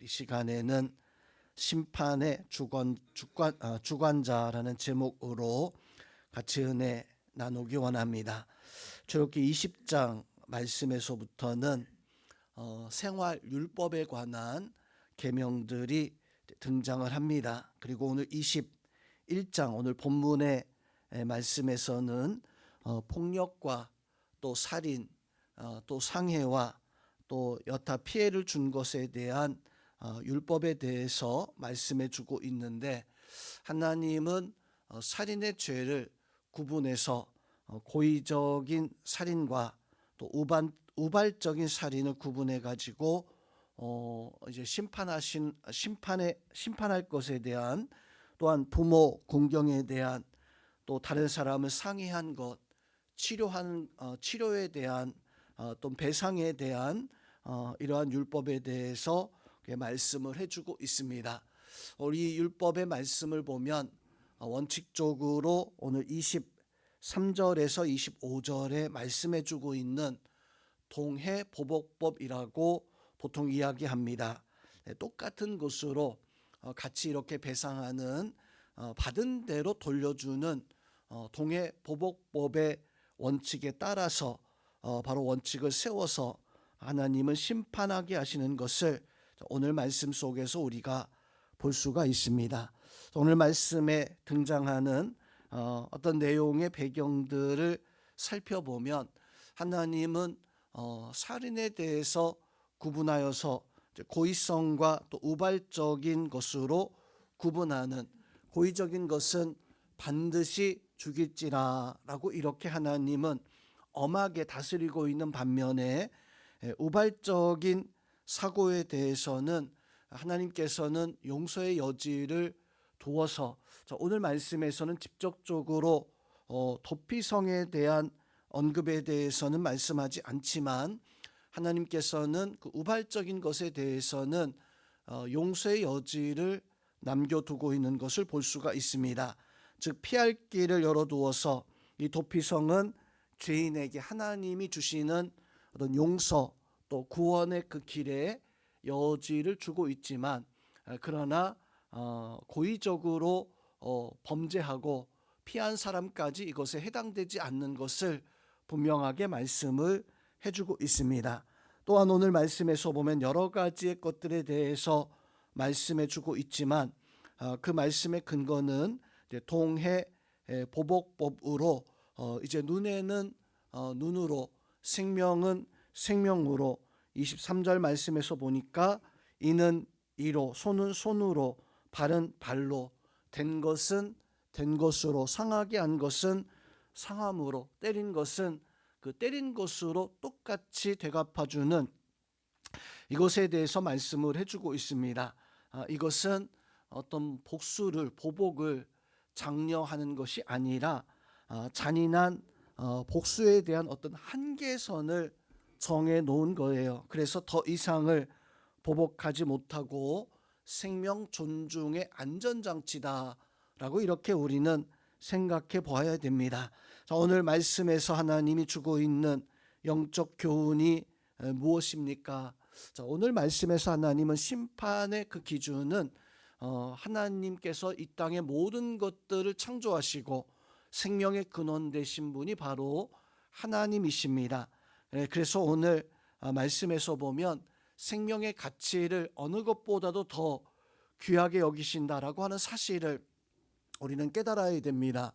이 시간에는 심판의 주관 주관 아, 주관자라는 제목으로 같이 은혜 나누기 원합니다. 출애굽기 20장 말씀에서부터는 어, 생활 율법에 관한 계명들이 등장을 합니다. 그리고 오늘 21장 오늘 본문의 에, 말씀에서는 어, 폭력과 또 살인, 어, 또 상해와 또 여타 피해를 준 것에 대한 어, 율법에 대해서 말씀해 주고 있는데 하나님은 어, 살인의 죄를 구분해서 어, 고의적인 살인과 또 우반, 우발적인 살인을 구분해 가지고 어, 이제 심판하신 심판에 심판할 것에 대한 또한 부모 공경에 대한 또 다른 사람을 상해한 것 치료하는 어, 치료에 대한 어, 또 배상에 대한 어, 이러한 율법에 대해서 말씀을 해주고 있습니다. 우리 율법의 말씀을 보면 어, 원칙적으로 오늘 23절에서 25절에 말씀해주고 있는 동해 보복법이라고 보통 이야기합니다. 네, 똑같은 것으로 어, 같이 이렇게 배상하는 어, 받은 대로 돌려주는 어, 동해 보복법의 원칙에 따라서 어, 바로 원칙을 세워서 하나님은 심판하게 하시는 것을 오늘 말씀 속에서 우리가 볼 수가 있습니다. 오늘 말씀에 등장하는 어, 어떤 내용의 배경들을 살펴보면 하나님은 어, 살인에 대해서 구분하여서 고의성과 또 우발적인 것으로 구분하는 고의적인 것은 반드시 죽일지라라고 이렇게 하나님은 엄하게 다스리고 있는 반면에 에, 우발적인 사고에 대해서는 하나님께서는 용서의 여지를 두어서 자, 오늘 말씀에서는 직접적으로 어, 도피성에 대한 언급에 대해서는 말씀하지 않지만 하나님께서는 그 우발적인 것에 대해서는 어, 용서의 여지를 남겨두고 있는 것을 볼 수가 있습니다. 즉 피할 길을 열어두어서 이 도피성은 죄인에게 하나님이 주시는 어떤 용서 또 구원의 그 길에 여지를 주고 있지만 아, 그러나 어, 고의적으로 어, 범죄하고 피한 사람까지 이것에 해당되지 않는 것을 분명하게 말씀을 해주고 있습니다. 또한 오늘 말씀에서 보면 여러 가지의 것들에 대해서 말씀해주고 있지만 어, 그 말씀의 근거는 동해 에, 보복법으로 어, 이제 눈에는 어, 눈으로 생명은 생명으로 23절 말씀에서 보니까 이는 이로 손은 손으로 발은 발로 된 것은 된 것으로 상하게 한 것은 상함으로 때린 것은 그 때린 것으로 똑같이 되갚아주는 이것에 대해서 말씀을 해주고 있습니다. 아, 이것은 어떤 복수를 보복을 장려하는 것이 아니라 아, 잔인한 어, 복수에 대한 어떤 한계선을 정해 놓은 거예요. 그래서 더 이상을 보복하지 못하고 생명 존중의 안전장치다라고 이렇게 우리는 생각해 보아야 됩니다. 자, 오늘 말씀에서 하나님이 주고 있는 영적 교훈이 에, 무엇입니까? 자, 오늘 말씀에서 하나님은 심판의 그 기준은 어, 하나님께서 이 땅의 모든 것들을 창조하시고 생명의 근원 되신 분이 바로 하나님이십니다. 예, 그래서 오늘 아, 말씀에서 보면 생명의 가치를 어느 것보다도 더 귀하게 여기신다라고 하는 사실을 우리는 깨달아야 됩니다.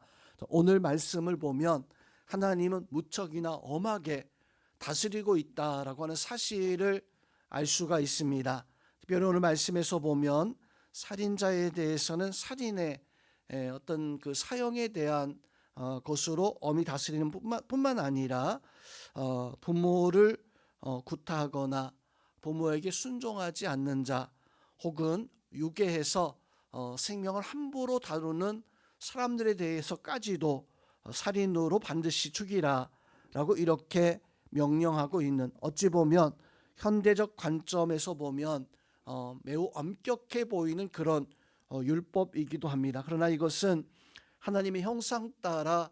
오늘 말씀을 보면 하나님은 무척이나 엄하게 다스리고 있다라고 하는 사실을 알 수가 있습니다. 특별히 오늘 말씀에서 보면 살인자에 대해서는 살인의 에, 어떤 그 사형에 대한 어, 것으로 엄히 다스리는 뿐만, 뿐만 아니라 어, 부모를 어, 구타하거나 부모에게 순종하지 않는 자 혹은 유괴해서 어, 생명을 함부로 다루는 사람들에 대해서까지도 어, 살인으로 반드시 죽이라라고 이렇게 명령하고 있는 어찌 보면 현대적 관점에서 보면 어, 매우 엄격해 보이는 그런 어, 율법이기도 합니다. 그러나 이것은 하나님의 형상 따라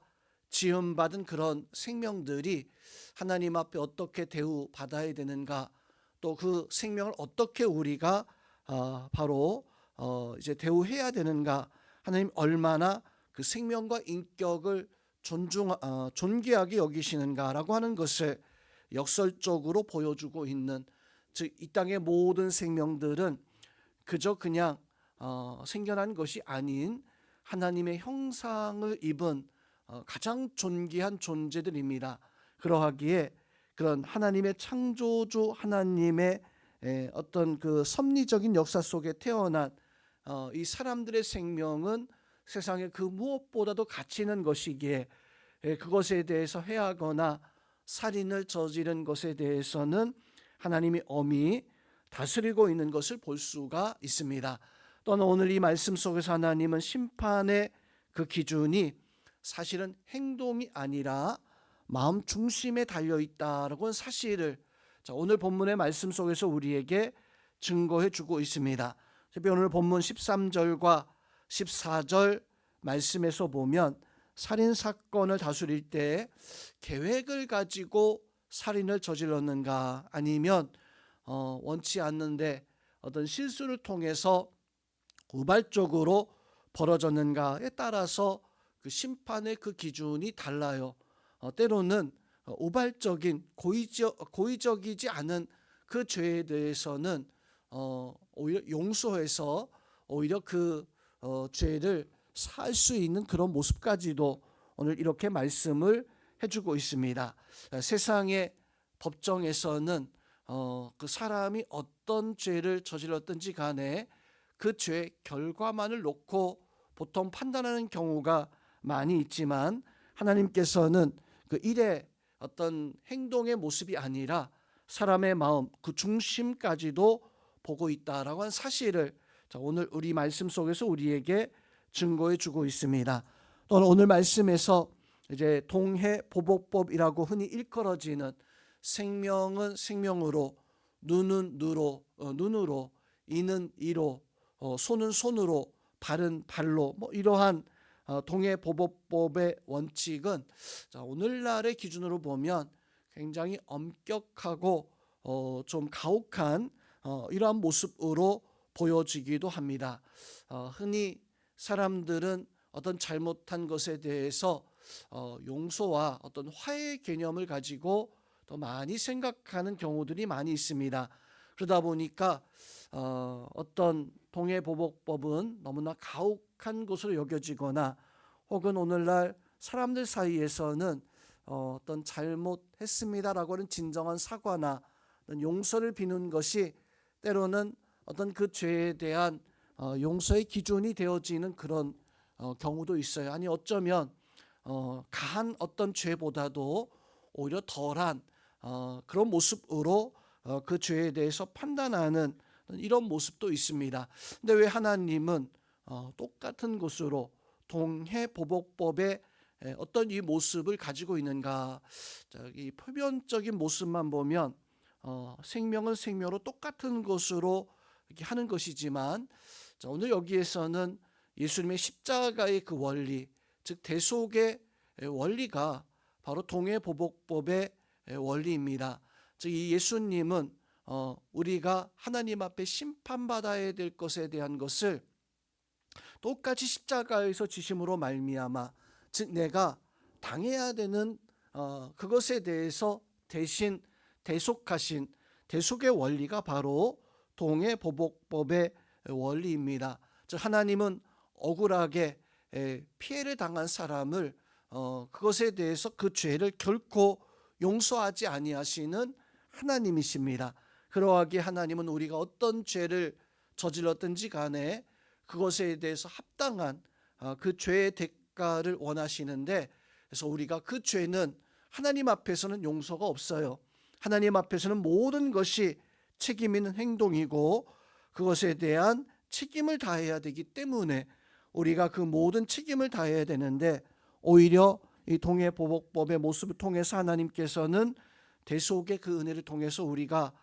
지음받은 그런 생명들이 하나님 앞에 어떻게 대우받아야 되는가 또 그 생명을 어떻게 우리가 어, 바로 어, 이제 대우해야 되는가? 하나님 얼마나 그 생명과 인격을 존중 어, 존귀하게 여기시는가라고 하는 것을 역설적으로 보여주고 있는 즉 이 땅의 모든 생명들은 그저 그냥 어, 생겨난 것이 아닌 하나님의 형상을 입은 어, 가장 존귀한 존재들입니다. 그러하기에 그런 하나님의 창조주 하나님의 에, 어떤 그 섭리적인 역사 속에 태어난 어, 이 사람들의 생명은 세상에 그 무엇보다도 가치 있는 것이기에 에, 그것에 대해서 해하거나 살인을 저지른 것에 대해서는 하나님이 엄히 다스리고 있는 것을 볼 수가 있습니다. 또한 오늘 이 말씀 속에서 하나님은 심판의 그 기준이 사실은 행동이 아니라 마음 중심에 달려 있다라고 하는 사실을 자, 오늘 본문의 말씀 속에서 우리에게 증거해 주고 있습니다. 오늘 본문 13절과 14절 말씀에서 보면 살인 사건을 다스릴 때 계획을 가지고 살인을 저질렀는가 아니면 어, 원치 않는데 어떤 실수를 통해서 우발적으로 벌어졌는가에 따라서 그 심판의 그 기준이 달라요. 어, 때로는 어, 우발적인 고의적 고의적이지 않은 그 죄에 대해서는 어, 오히려 용서해서 오히려 그 어, 죄를 살 수 있는 그런 모습까지도 오늘 이렇게 말씀을 해주고 있습니다. 어, 세상의 법정에서는 어, 그 사람이 어떤 죄를 저질렀든지 간에 그 죄의 결과만을 놓고 보통 판단하는 경우가 많이 있지만 하나님께서는 그 일의 어떤 행동의 모습이 아니라 사람의 마음 그 중심까지도 보고 있다라고 한 사실을 자, 오늘 우리 말씀 속에서 우리에게 증거해 주고 있습니다. 또는 오늘 말씀에서 이제 동해 보복법이라고 흔히 일컬어지는 생명은 생명으로 눈은 눈으로 어, 눈으로 이는 이로 어, 손은 손으로 발은 발로 뭐 이러한 어, 동해 보복법의 원칙은 자, 오늘날의 기준으로 보면 굉장히 엄격하고 어, 좀 가혹한 어, 이러한 모습으로 보여지기도 합니다. 어, 흔히 사람들은 어떤 잘못한 것에 대해서 어, 용서와 어떤 화해 개념을 가지고 더 많이 생각하는 경우들이 많이 있습니다. 그러다 보니까 어, 어떤 동해보복법은 너무나 가혹한 것으로 여겨지거나 혹은 오늘날 사람들 사이에서는 어, 어떤 잘못했습니다라고 하는 진정한 사과나 용서를 비는 것이 때로는 어떤 그 죄에 대한 어, 용서의 기준이 되어지는 그런 어, 경우도 있어요. 아니 어쩌면 어, 가한 어떤 죄보다도 오히려 덜한 어, 그런 모습으로 어, 그 죄에 대해서 판단하는 이런 모습도 있습니다. 근데 왜 하나님은 어, 똑같은 것으로 동해 보복법의 에, 어떤 이 모습을 가지고 있는가? 자, 이 표면적인 모습만 보면 어, 생명은 생명으로 똑같은 것으로 하는 것이지만 자, 오늘 여기에서는 예수님의 십자가의 그 원리, 즉 대속의 원리가 바로 동해 보복법의 원리입니다. 즉 이 예수님은 어, 우리가 하나님 앞에 심판받아야 될 것에 대한 것을 똑같이 십자가에서 지심으로 말미암아 즉 내가 당해야 되는 어, 그것에 대해서 대신 대속하신 대속의 원리가 바로 동해 보복법의 원리입니다. 즉 하나님은 억울하게 에, 피해를 당한 사람을 어, 그것에 대해서 그 죄를 결코 용서하지 아니하시는 하나님이십니다. 그러하기에 하나님은 우리가 어떤 죄를 저질렀든지 간에 그것에 대해서 합당한 어, 그 죄의 대가를 원하시는데 그래서 우리가 그 죄는 하나님 앞에서는 용서가 없어요. 하나님 앞에서는 모든 것이 책임 있는 행동이고 그것에 대한 책임을 다해야 되기 때문에 우리가 그 모든 책임을 다해야 되는데 오히려 이 동해 보복법의 모습을 통해서 하나님께서는 대속의 그 은혜를 통해서 우리가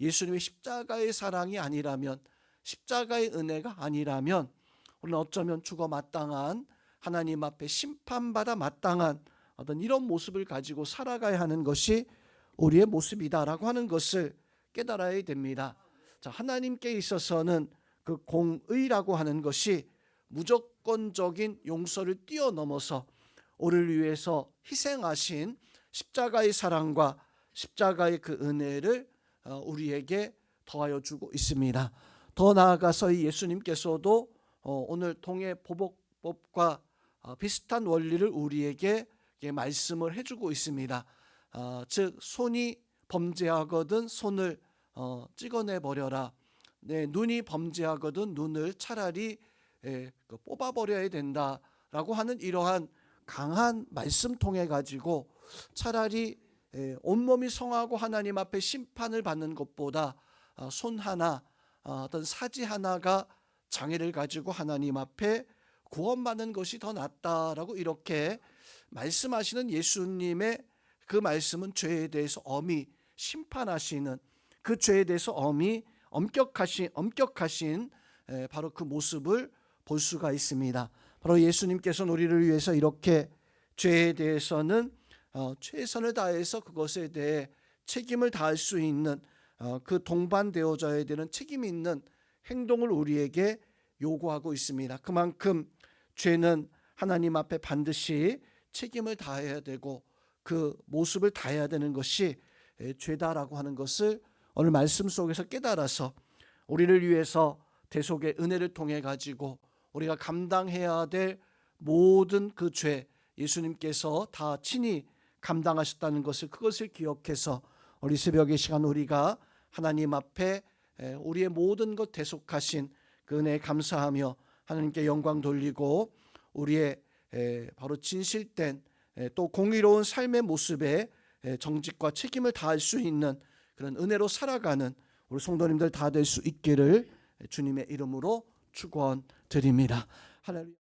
예수님의 십자가의 사랑이 아니라면 십자가의 은혜가 아니라면 우리는 어쩌면 죽어 마땅한 하나님 앞에 심판받아 마땅한 어떤 이런 모습을 가지고 살아가야 하는 것이 우리의 모습이다라고 하는 것을 깨달아야 됩니다. 자, 하나님께 있어서는 그 공의라고 하는 것이 무조건적인 용서를 뛰어넘어서 우리를 위해서 희생하신 십자가의 사랑과 십자가의 그 은혜를 어, 우리에게 더하여 주고 있습니다. 더 나아가서 이 예수님께서도 어, 오늘 통해 보복법과 어, 비슷한 원리를 우리에게 이렇게 말씀을 해주고 있습니다. 어, 즉 손이 범죄하거든 손을 어, 찍어내 버려라. 네, 눈이 범죄하거든 눈을 차라리 예, 그 뽑아 버려야 된다라고 하는 이러한 강한 말씀 통해 가지고 차라리 예, 온몸이 성하고 하나님 앞에 심판을 받는 것보다 어, 손 하나 어, 어떤 사지 하나가 장애를 가지고 하나님 앞에 구원받는 것이 더 낫다라고 이렇게 말씀하시는 예수님의 그 말씀은 죄에 대해서 엄히 심판하시는 그 죄에 대해서 엄히 엄격하신 엄격하신 에, 바로 그 모습을 볼 수가 있습니다. 바로 예수님께서는 우리를 위해서 이렇게 죄에 대해서는 어, 최선을 다해서 그것에 대해 책임을 다할 수 있는 어, 그 동반되어져야 되는 책임 있는 행동을 우리에게 요구하고 있습니다. 그만큼 죄는 하나님 앞에 반드시 책임을 다해야 되고 그 모습을 다해야 되는 것이 에, 죄다라고 하는 것을 오늘 말씀 속에서 깨달아서 우리를 위해서 대속의 은혜를 통해 가지고 우리가 감당해야 될 모든 그 죄 예수님께서 다 친히 감당하셨다는 것을 그것을 기억해서 우리 새벽의 시간 우리가 하나님 앞에 에, 우리의 모든 것 대속하신 그 은혜에 감사하며 하나님께 영광 돌리고 우리의 에, 바로 진실된 에, 또 공의로운 삶의 모습에 에, 정직과 책임을 다할 수 있는 그런 은혜로 살아가는 우리 성도님들 다 될 수 있기를 주님의 이름으로 축원드립니다. 할렐루야.